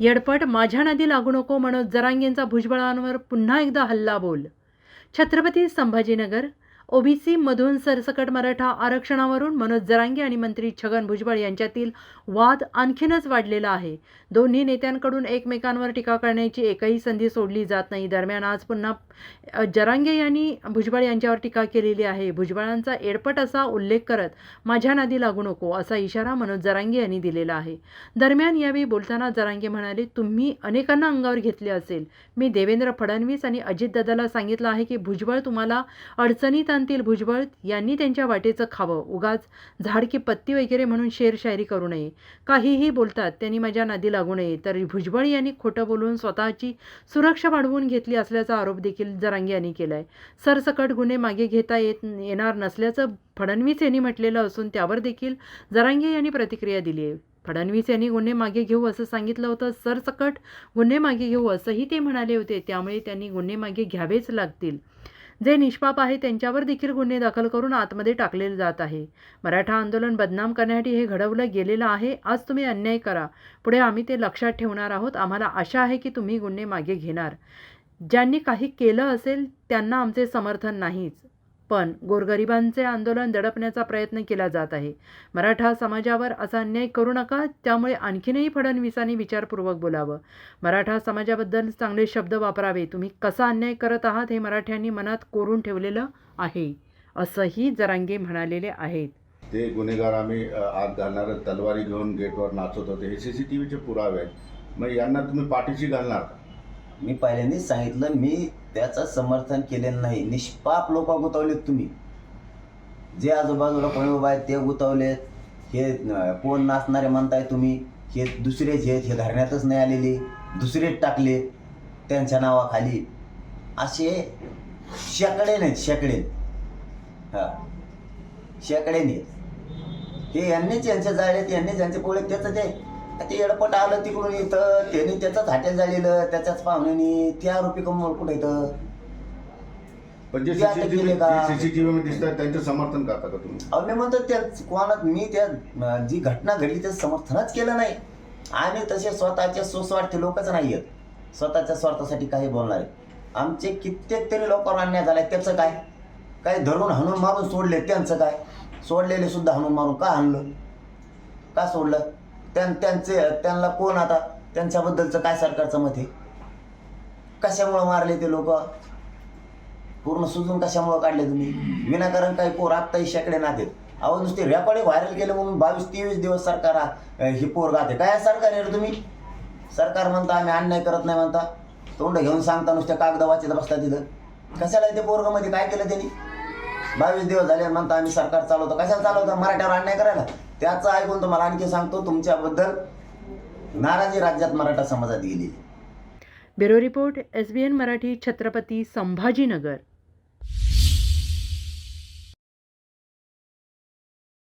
येडपट माझ्या नदी लागू नको म्हणत जरांगेंचा भुजबळांवर पुन्हा एकदा हल्ला बोल. छत्रपती संभाजीनगर ओबीसी मधून सरसकट मराठा आरक्षणावरून मनोज जरांगे आणि मंत्री छगन भुजबळ यांच्यातील वाद आणखीनच वाढलेला आहे. दोन्ही नेत्यांकडून एकमेकांवर टीका करण्याची एकही संधी सोडली जात नाही. दरम्यान आज पुन्हा जरांगे यांनी भुजबळ यांच्यावर टीका केलेली आहे. भुजबळांचा एडपट असा उल्लेख करत माझ्या नादी लागू नको असा इशारा मनोज जरांगे यांनी दिलेला आहे. दरम्यान यावेळी बोलताना जरांगे म्हणाले तुम्ही अनेकांना अंगावर घेतले असेल. मी देवेंद्र फडणवीस आणि अजितदादाला सांगितलं आहे की भुजबळ तुम्हाला अडचणीत आणतील भुजबळ यांनी त्यांच्या वाटेचं खावं. उगाच झाड की पत्ती वगैरे म्हणून शेरशायरी करू नये. काहीही बोलतात त्यांनी माझ्या नादी लागू नये. तर भुजबळ यांनी खोटं बोलून स्वतःची सुरक्षा वाढवून घेतली असल्याचा आरोप देखील जरांगे यांनी केला आहे सरसकट गुन्हे मागे घेता येत येणार नसल्याचं फडणवीस यांनी म्हटलेलं असून त्यावर देखील जरांगे यांनी प्रतिक्रिया दिली आहे. फडणवीस यांनी गुन्हे मागे घेऊ असं सांगितलं होतं सरसकट गुन्हे मागे घेऊ असंही ते म्हणाले होते. त्यामुळे त्यांनी गुन्हे मागे घ्यावेच लागतील. जे निष्पाप आहे त्यांच्यावर देखील गुन्हे दाखल करून आतमध्ये टाकले जात आहे. मराठा आंदोलन बदनाम करण्यासाठी हे घडवलं गेलेलं आहे आज तुम्ही अन्याय करा. पुढे आम्ही ते लक्षात ठेवणार आहोत. आम्हाला आशा आहे की तुम्ही गुन्हे मागे घेणार. ज्यांनी काही केलं असेल त्यांना आमचे समर्थन नाहीच. पण गोरगरिबांचे आंदोलन दडपण्याचा प्रयत्न केला जात आहे. मराठा समाजावर असा अन्याय करू नका त्यामुळे आणखीनही फडणवीसांनी विचारपूर्वक बोलावं. मराठा समाजाबद्दल चांगले शब्द वापरावे तुम्ही कसा अन्याय करत आहात हे मराठ्यांनी मनात कोरून ठेवलेलं आहे असंही जरांगे म्हणालेले आहेत. ते गुन्हेगार आम्ही आत घालणार तलवारी घेऊन गेटवर नाचत होते. हे सी सी टी व्हीचे पुरावे आहेत. मग यांना तुम्ही पाठीशी घालणार मी पहिल्यांदाच सांगितलं मी त्याचं समर्थन केलेलं नाही. निष्पाप लोक गुतावलेत तुम्ही. जे आजूबाजूला कोणी उभा आहेत ते गुतावलेत. हे कोण नाचणारे म्हणताय तुम्ही हे दुसरेच जे हे धरण्यातच नाही आलेले. दुसरेच टाकले त्यांच्या नावाखाली. असे शेकडे नाहीत शेकडे. हा. शेकडे नाहीत. हे यांनीच यांचे जाळलेत यांनीच यांचे पोळे त्याचं ते ते एडपट आलं तिकडून इथं त्याने त्याचंच हाटेल जाळलेलं त्याच्याच पाहुण्यानी ते आरोपी कमवून कुठं इथं? पण जे का? सीसीटीव्ही मध्ये दिसतात त्यांचं समर्थन करता का तुम्ही? अहो मी म्हणतो त्या कोणा मी त्या अं, जी घटना घडली त्याचं समर्थनच केलं नाही. आम्ही तसे स्वतःचे सुस्वार्थी लोकच नाही आहेत स्वतःच्या स्वार्थासाठी काही बोलणारे आमचे कित्येक तरी लोकांवर अन्याय झालाय त्याचं काय? काही धरून हाणून मारून सोडले त्यांचं काय? सोडलेले सुद्धा हाणून मारून का हाणलं का सोडलं? त्यांचे त्यांना कोण आता? त्यांच्याबद्दलचं काय सरकारचं मत आहे? कशामुळं मारले ते लोक? पूर्ण सुजून कशामुळं काढले तुम्ही? विनाकारण काही पोर आत्ताही शेकडे नाते अहो नुसते रेकॉर्डिंग व्हायरल केलं म्हणून बावीस तेवीस दिवस सरकार हे पोर गाते. काय सरकार आहे रे तुम्ही? सरकार म्हणता आम्ही अन्याय करत नाही म्हणता. तोंड घेऊन सांगता नुसत्या कागद वाचत बसता तिथं. कशाला ते पोरगामध्ये काय केलं त्यांनी? बावीस दिवस झाले म्हणता आम्ही सरकार चालवतो. कशाला चालवतो? मराठ्यावर अन्याय करायला? त्याचं ऐकून तुम्हाला आणखी सांगतो तुमच्याबद्दल नाराजी राज्यात मराठा समाजात गेली bureau report S B N Marathi Chhatrapati Sambhajinagar.